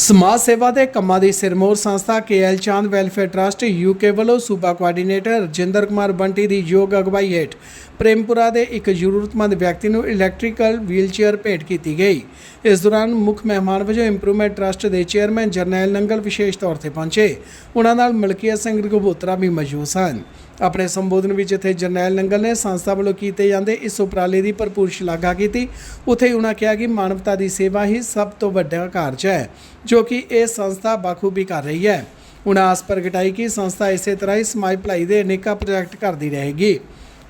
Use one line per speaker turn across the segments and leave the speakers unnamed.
ਸਮਾਜ ਸੇਵਾ ਦੇ ਕੰਮਾਂ ਦੀ ਸਿਰਮੌਰ ਸੰਸਥਾ KL Chand welfare trust UK ਵੱਲੋਂ ਸੂਬਾ ਕੋਆਰਡੀਨੇਟਰ ਰਜਿੰਦਰ ਕੁਮਾਰ ਬੰਟੀ ਦੀ ਯੋਗ ਅਗਵਾਈ ਹੇਠ ਪ੍ਰੇਮਪੁਰਾ ਦੇ ਇੱਕ ਜ਼ਰੂਰਤਮੰਦ ਵਿਅਕਤੀ ਨੂੰ ਇਲੈਕਟ੍ਰੀਕਲ ਵੀਲਚੇਅਰ ਭੇਟ ਕੀਤੀ ਗਈ। ਇਸ ਦੌਰਾਨ ਮੁੱਖ ਮਹਿਮਾਨ ਵਜੋਂ ਇੰਪਰੂਵਮੈਂਟ ਟਰਸਟ ਦੇ ਚੇਅਰਮੈਨ ਜਰਨੈਲ ਨੰਗਲ ਵਿਸ਼ੇਸ਼ ਤੌਰ ਤੇ ਪਹੁੰਚੇ। ਉਹਨਾਂ ਨਾਲ ਮਲਕੀਅਤ ਸਿੰਘ ਗਭੋਤਰਾ ਵੀ ਮੌਜੂਦ ਸਨ। ਆਪਣੇ ਸੰਬੋਧਨ ਵਿੱਚ ਇੱਥੇ ਜਰਨੈਲ ਨੰਗਲ ਨੇ ਸੰਸਥਾ ਵੱਲੋਂ ਕੀਤੇ ਜਾਂਦੇ ਇਸ ਉਪਰਾਲੇ ਦੀ ਭਰਪੂਰ ਸ਼ਲਾਘਾ ਕੀਤੀ। ਉੱਥੇ ਹੀ ਉਹਨਾਂ ਕਿਹਾ ਕਿ ਮਾਨਵਤਾ ਦੀ ਸੇਵਾ ਹੀ ਸਭ ਤੋਂ ਵੱਡਾ ਕਾਰਜ ਹੈ, ਜੋ ਕਿ ਇਹ ਸੰਸਥਾ ਬਾਖੂਬੀ ਕਰ ਰਹੀ ਹੈ। ਉਹਨਾਂ ਆਸ ਪ੍ਰਗਟਾਈ ਕਿ ਸੰਸਥਾ ਇਸੇ ਤਰ੍ਹਾਂ ਹੀ ਸਮਾਜ ਭਲਾਈ ਦੇ ਅਨੇਕਾਂ ਪ੍ਰੋਜੈਕਟ ਕਰਦੀ ਰਹੇਗੀ।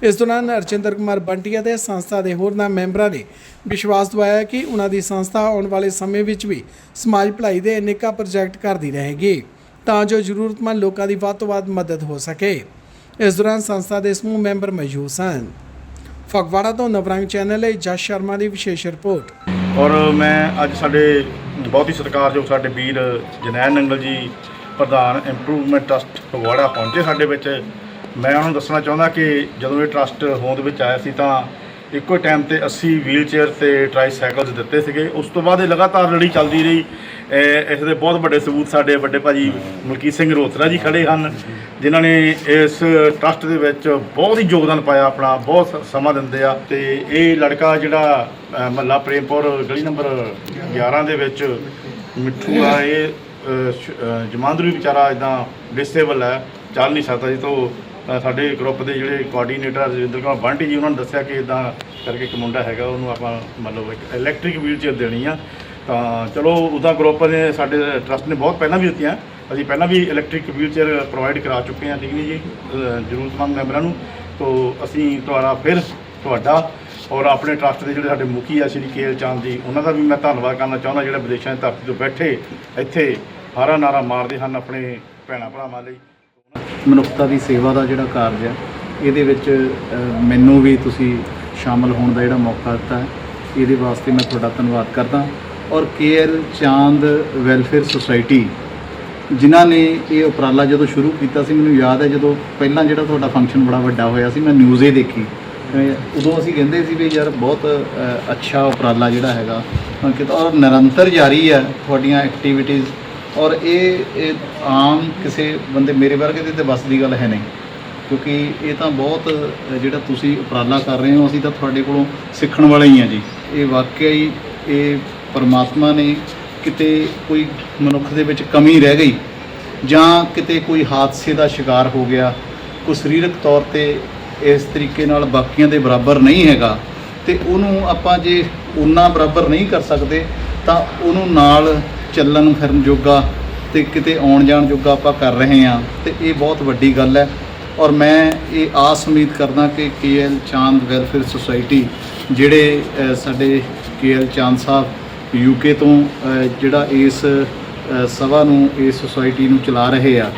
ਇਸ ਦੌਰਾਨ ਅਰਜਿੰਦਰ ਕੁਮਾਰ ਬੰਟੀਆ ਅਤੇ ਸੰਸਥਾ ਦੇ ਹੋਰਨਾਂ ਮੈਂਬਰਾਂ ਨੇ ਵਿਸ਼ਵਾਸ ਦਵਾਇਆ ਕਿ ਉਹਨਾਂ ਦੀ ਸੰਸਥਾ ਆਉਣ ਵਾਲੇ ਸਮੇਂ ਵਿੱਚ ਵੀ ਸਮਾਜ ਭਲਾਈ ਦੇ ਅਨੇਕਾਂ ਪ੍ਰੋਜੈਕਟ ਕਰਦੀ ਰਹੇਗੀ, ਤਾਂ ਜੋ ਜ਼ਰੂਰਤਮੰਦ ਲੋਕਾਂ ਦੀ ਵੱਧ ਤੋਂ ਵੱਧ ਮਦਦ ਹੋ ਸਕੇ। ਇਸ ਦੌਰਾਨ ਸੰਸਥਾ ਦੇ ਸਮੂਹ ਮੈਂਬਰ ਮੌਜੂਦ ਸਨ। ਫਗਵਾੜਾ ਤੋਂ ਨਵਰੰਗ ਚੈਨਲ ਲਈ ਜਸ ਸ਼ਰਮਾ ਦੀ ਵਿਸ਼ੇਸ਼ ਰਿਪੋਰਟ।
ਔਰ ਮੈਂ ਅੱਜ ਸਾਡੇ ਬਹੁਤ ਹੀ ਸਤਿਕਾਰਯੋਗ ਸਾਡੇ ਵੀਰ ਜਨੈਨ ਨੰਗਲ ਜੀ, ਪ੍ਰਧਾਨ ਇੰਪਰੂਵਮੈਂਟ ਟਰਸਟ ਫਗਵਾੜਾ ਪਹੁੰਚੇ ਸਾਡੇ ਵਿੱਚ। ਮੈਂ ਉਹਨਾਂ ਨੂੰ ਦੱਸਣਾ ਚਾਹੁੰਦਾ ਕਿ ਜਦੋਂ ਇਹ ਟਰਸਟ ਹੋਂਦ ਵਿੱਚ ਆਇਆ ਸੀ ਤਾਂ ਇੱਕੋ ਟਾਈਮ ਤੇ 80 ਵੀਲਚੇਅਰ ਤੇ ਟ੍ਰਾਈਸਾਈਕਲਸ ਦਿੱਤੇ ਸੀਗੇ। ਉਸ ਤੋਂ ਬਾਅਦ ਇਹ ਲਗਾਤਾਰ ਲੜੀ ਚੱਲਦੀ ਰਹੀ। ਇਹ- ਇਸ ਦੇ ਬਹੁਤ ਵੱਡੇ ਸਬੂਤ ਸਾਡੇ ਵੱਡੇ ਭਾਜੀ ਮਲਕੀਤ ਸਿੰਘ ਰੋਤਰਾ ਜੀ ਖੜੇ ਹਨ ਜਿਨ੍ਹਾਂ ਨੇ ਇਸ ਟਰਸਟ ਦੇ ਵਿੱਚ ਬਹੁਤ ਹੀ ਯੋਗਦਾਨ ਪਾਇਆ ਆਪਣਾ ਬਹੁਤ ਸਮਾਂ ਦਿੰਦੇ ਆ। ਤੇ ਇਹ ਲੜਕਾ ਜਿਹੜਾ ਅ, ਮਹੱਲਾ ਪ੍ਰੇਮਪੁਰ ਗਲੀ ਨੰਬਰ 11 ਦੇ ਵਿੱਚ ਮਿੱਠੂ ਆ ਇਹ ਅ, ਜਮਾਂਦਰੂ ਵਿਚਾਰਾ ਇਦਾਂ ਡਿਸੇਬਲ ਹੈ ਚੱਲ ਨਹੀਂ ਸਕਦਾ ਜੀ ਤੋਂ ਸਾਡੇ ਗਰੁੱਪ ਦੇ ਜਿਹੜੇ ਕੋਆਰਡੀਨੇਟਰ ਰਜਿੰਦਰ ਕੌਰ ਬੰਟੀ ਜੀ ਉਹਨਾਂ ਨੇ ਦੱਸਿਆ ਕਿ ਇਦਾਂ ਕਰਕੇ ਇੱਕ ਮੁੰਡਾ ਹੈਗਾ ਉਹਨੂੰ ਆਪਾਂ ਮਤਲਬ ਇੱਕ ਇਲੈਕਟ੍ਰਿਕ ਵੀਲਚੇਅਰ ਦੇਣੀ ਆ। ਤਾਂ ਚਲੋ ਉਹਦਾ ਗਰੁੱਪ ਨੇ ਸਾਡੇ ਟਰਸਟ ਨੇ ਬਹੁਤ ਪਹਿਲਾਂ ਵੀ ਦਿੱਤੀਆਂ। ਅਸੀਂ ਪਹਿਲਾਂ ਵੀ ਇਲੈਕਟ੍ਰਿਕ ਵੀਲਚੇਅਰ ਪ੍ਰੋਵਾਈਡ ਕਰਾ ਚੁੱਕੇ ਹਾਂ ਠੀਕ ਨਹੀਂ ਜੀ? ਅ, ਜ਼ਰੂਰਤਮੰਦ ਮੈਂਬਰਾਂ ਨੂੰ। ਤੋਂ ਅਸੀਂ ਤੁਹਾਡਾ ਫਿਰ ਤੁਹਾਡਾ ਔਰ ਆਪਣੇ ਟਰਸਟ ਦੇ ਜਿਹੜੇ ਸਾਡੇ ਮੁਖੀ ਆ ਸ਼੍ਰੀ ਕੇਲ ਚੰਦ ਜੀ ਉਹਨਾਂ ਦਾ ਵੀ ਮੈਂ ਧੰਨਵਾਦ ਕਰਨਾ ਚਾਹੁੰਦਾ ਜਿਹੜੇ ਵਿਦੇਸ਼ਾਂ ਦੀ ਧਰਤੀ ਤੋਂ ਬੈਠੇ ਇੱਥੇ ਹਾਰਾ ਨਾਰਾ ਮਾਰਦੇ ਹਨ ਆਪਣੇ ਭੈਣਾਂ ਭਰਾਵਾਂ ਲਈ।
ਮਨੁੱਖਤਾ ਦੀ ਸੇਵਾ ਦਾ ਜਿਹੜਾ ਕਾਰਜ ਹੈ ਇਹਦੇ ਵਿੱਚ ਮੈਨੂੰ ਵੀ ਤੁਸੀਂ ਸ਼ਾਮਲ ਹੋਣ ਦਾ ਜਿਹੜਾ ਮੌਕਾ ਦਿੱਤਾ ਹੈ ਇਹਦੇ ਵਾਸਤੇ ਮੈਂ ਤੁਹਾਡਾ ਧੰਨਵਾਦ ਕਰਦਾ ਔਰ ਕੇਐਲ ਚਾਂਦ ਵੈਲਫੇਅਰ ਸੁਸਾਇਟੀ ਜਿਨ੍ਹਾਂ ਨੇ ਇਹ ਉਪਰਾਲਾ ਜਦੋਂ ਸ਼ੁਰੂ ਕੀਤਾ ਸੀ ਮੈਨੂੰ ਯਾਦ ਹੈ ਜਦੋਂ ਪਹਿਲਾਂ ਜਿਹੜਾ ਤੁਹਾਡਾ ਫੰਕਸ਼ਨ ਬੜਾ ਵੱਡਾ ਹੋਇਆ ਸੀ ਮੈਂ ਨਿਊਜ਼ ਹੀ ਦੇਖੀ। ਉਦੋਂ ਅਸੀਂ ਕਹਿੰਦੇ ਸੀ ਵੀ ਯਾਰ ਬਹੁਤ ਅੱਛਾ ਉਪਰਾਲਾ ਜਿਹੜਾ ਹੈਗਾ। ਅ, ਕਿ ਔਰ ਨਿਰੰਤਰ ਜਾਰੀ ਹੈ ਤੁਹਾਡੀਆਂ ਐਕਟੀਵਿਟੀਜ਼ ਔਰ ਇਹ ਇਹ ਆਮ ਕਿਸੇ ਬੰਦੇ ਮੇਰੇ ਵਰਗੇ ਦੇ ਤੇ ਬਸ ਦੀ ਗੱਲ ਹੈ ਨਹੀਂ। ਕਿਉਂਕਿ ਇਹ ਤਾਂ ਬਹੁਤ, ਜਿਹੜਾ ਤੁਸੀਂ ਉਪਰਾਲਾ ਕਰ ਰਹੇ ਹੋ, ਅਸੀਂ ਤਾਂ ਤੁਹਾਡੇ ਕੋਲੋਂ ਸਿੱਖਣ ਵਾਲੇ ਹੀ ਆ ਜੀ। ਇਹ ਵਾਕਿਆ ਹੀ ਇਹ ਪਰਮਾਤਮਾ ਨੇ ਕਿਤੇ ਕੋਈ ਮਨੁੱਖ ਦੇ ਵਿੱਚ ਕਮੀ ਰਹਿ ਗਈ ਜਾਂ ਕਿਤੇ ਕੋਈ ਹਾਦਸੇ ਦਾ ਸ਼ਿਕਾਰ ਹੋ ਗਿਆ। ਕੋਈ ਸਰੀਰਕ ਤੌਰ ਤੇ ਇਸ ਤਰੀਕੇ ਨਾਲ ਬਾਕੀਆਂ ਦੇ ਬਰਾਬਰ ਨਹੀਂ ਹੈਗਾ। ਤੇ ਉਹਨੂੰ ਆਪਾਂ ਜੇ ਉਨਾ ਬਰਾਬਰ ਨਹੀਂ ਕਰ ਸਕਦੇ, ਤਾਂ ਉਹਨੂੰ ਨਾਲ ਚੱਲਣ ਫਿਰਨ ਜੋਗਾ ਤੇ ਕਿਤੇ ਆਉਣ ਜਾਣ ਜੋਗਾ ਆਪਾਂ ਕਰ ਰਹੇ ਹਾਂ ਤੇ ਇਹ ਬਹੁਤ ਵੱਡੀ ਗੱਲ ਹੈ। ਔਰ ਮੈਂ ਇਹ ਆਸ ਉਮੀਦ ਕਰਦਾ ਕਿ ਕੇਐਲ ਚਾਂਦ ਵੈਲਫੇਅਰ ਸੁਸਾਇਟੀ ਜਿਹੜੇ ਅ, ਸਾਡੇ ਕੇਐਲ ਚਾਂਦ ਸਾਹਿਬ ਯੂਕੇ ਤੋਂ ਜਿਹੜਾ ਇਸ ਸਭਾ ਨੂੰ ਇਸ ਸੁਸਾਇਟੀ ਨੂੰ ਚਲਾ ਰਹੇ ਆ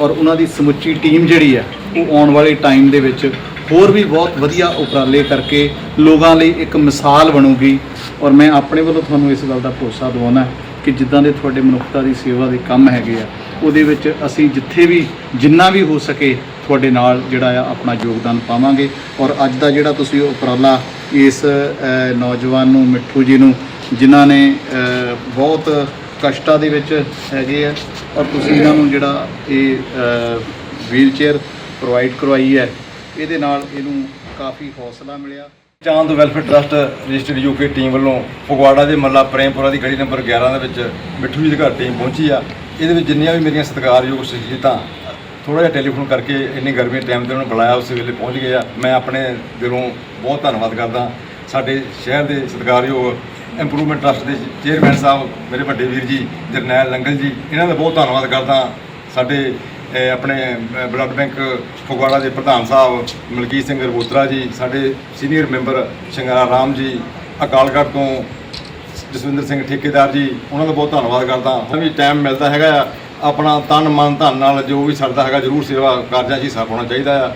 ਔਰ ਉਹਨਾਂ ਦੀ ਸਮੁੱਚੀ ਟੀਮ ਜਿਹੜੀ ਆ ਉਹ ਆਉਣ ਵਾਲੇ ਟਾਈਮ ਦੇ ਵਿੱਚ ਹੋਰ ਵੀ ਬਹੁਤ ਵਧੀਆ ਉਪਰਾਲੇ ਕਰਕੇ ਲੋਕਾਂ ਲਈ ਇੱਕ ਮਿਸਾਲ ਬਣੂਗੀ। ਔਰ ਮੈਂ ਆਪਣੇ ਵੱਲੋਂ ਤੁਹਾਨੂੰ ਇਸ ਗੱਲ ਦਾ ਭਰੋਸਾ ਦਿਵਾਉਣਾ ਕਿ ਜਿੱਦਾਂ ਦੇ ਤੁਹਾਡੇ ਮਨੁੱਖਤਾ ਦੀ ਸੇਵਾ ਦੇ ਕੰਮ ਹੈਗੇ ਆ, ਉਹਦੇ ਵਿੱਚ ਅਸੀਂ ਜਿੱਥੇ ਵੀ, ਜਿੰਨਾ ਵੀ ਹੋ ਸਕੇ ਤੁਹਾਡੇ ਨਾਲ ਜਿਹੜਾ ਆ ਆਪਣਾ ਯੋਗਦਾਨ ਪਾਵਾਂਗੇ। ਔਰ ਅੱਜ ਦਾ ਜਿਹੜਾ ਤੁਸੀਂ ਉਪਰਾਲਾ ਇਸ ਨੌਜਵਾਨ ਨੂੰ, ਮਿੱਠੂ ਜੀ ਨੂੰ, ਜਿਨ੍ਹਾਂ ਨੇ ਬਹੁਤ ਕਸ਼ਟਾਂ ਦੇ ਵਿੱਚ ਹੈਗੇ ਆ, ਔਰ ਤੁਸੀਂ ਇਹਨਾਂ ਨੂੰ ਜਿਹੜਾ ਇਹ ਵੀਲ ਚੇਅਰ ਪ੍ਰੋਵਾਈਡ ਕਰਵਾਈ ਹੈ, ਇਹਦੇ ਨਾਲ ਇਹਨੂੰ ਕਾਫੀ ਹੌਸਲਾ ਮਿਲਿਆ।
Chand welfare trust registered UK team ਵੱਲੋਂ ਫਗਵਾੜਾ ਦੇ ਮੱਲਾ ਪ੍ਰੇਮਪੁਰਾ ਦੀ ਗਲੀ ਨੰਬਰ 11 ਦੇ ਵਿੱਚ ਮਿੱਠੂ ਜੀ ਦੇ ਘਰ ਟੀਮ ਪਹੁੰਚੀ ਆ। ਇਹਦੇ ਵਿੱਚ ਜਿੰਨੀਆਂ ਵੀ ਮੇਰੀਆਂ ਸਤਿਕਾਰਯੋਗ ਸ਼ਖਸੀਅਤਾਂ ਥੋੜਾ ਜਿਹਾ ਟੈਲੀਫੋਨ ਕਰਕੇ ਇੰਨੀ ਗਰਮੀ ਟਾਈਮ ਤੇ ਉਹਨਾਂ ਨੂੰ ਬੁਲਾਇਆ, ਉਸ ਵੇਲੇ ਪਹੁੰਚ ਗਏ ਆ। ਮੈਂ ਆਪਣੇ ਦਿਲੋਂ ਬਹੁਤ ਧੰਨਵਾਦ ਕਰਦਾ। ਸਾਡੇ ਸ਼ਹਿਰ ਦੇ ਸਤਿਕਾਰਯੋਗ ਇੰਪਰੂਵਮੈਂਟ ਟਰਸਟ ਦੇ ਚੇਅਰਮੈਨ ਸਾਹਿਬ, ਮੇਰੇ ਵੱਡੇ ਵੀਰ ਜੀ, ਜਰਨੈਲ ਲੰਗਲ ਜੀ, ਇਹਨਾਂ ਦਾ ਬਹੁਤ ਧੰਨਵਾਦ ਕਰਦਾ। ਸਾਡੇ ਆਪਣੇ ਬਲੱਡ ਬੈਂਕ ਫਗਵਾੜਾ ਦੇ ਪ੍ਰਧਾਨ ਸਾਹਿਬ ਮਲਕੀਤ ਸਿੰਘ ਰਬੋਤਰਾ ਜੀ ਸਾਡੇ ਸੀਨੀਅਰ ਮੈਂਬਰ ਸ਼ਿੰਗਾਰਾ ਰਾਮ ਜੀ ਅਕਾਲਗੜ੍ਹ ਤੋਂ ਜਸਵਿੰਦਰ ਸਿੰਘ ਠੇਕੇਦਾਰ ਜੀ ਉਹਨਾਂ ਦਾ ਬਹੁਤ ਧੰਨਵਾਦ ਕਰਦਾ। ਹਾਂ ਵੀ ਟਾਈਮ ਮਿਲਦਾ ਹੈਗਾ ਆ, ਆਪਣਾ ਤਨ ਮਨ ਧਨ ਨਾਲ ਜੋ ਵੀ ਸਰਦਾ ਹੈਗਾ ਜ਼ਰੂਰ ਸੇਵਾ ਕਾਰਜਾਂ 'ਚ ਹਿੱਸਾ ਪਾਉਣਾ ਚਾਹੀਦਾ ਆ।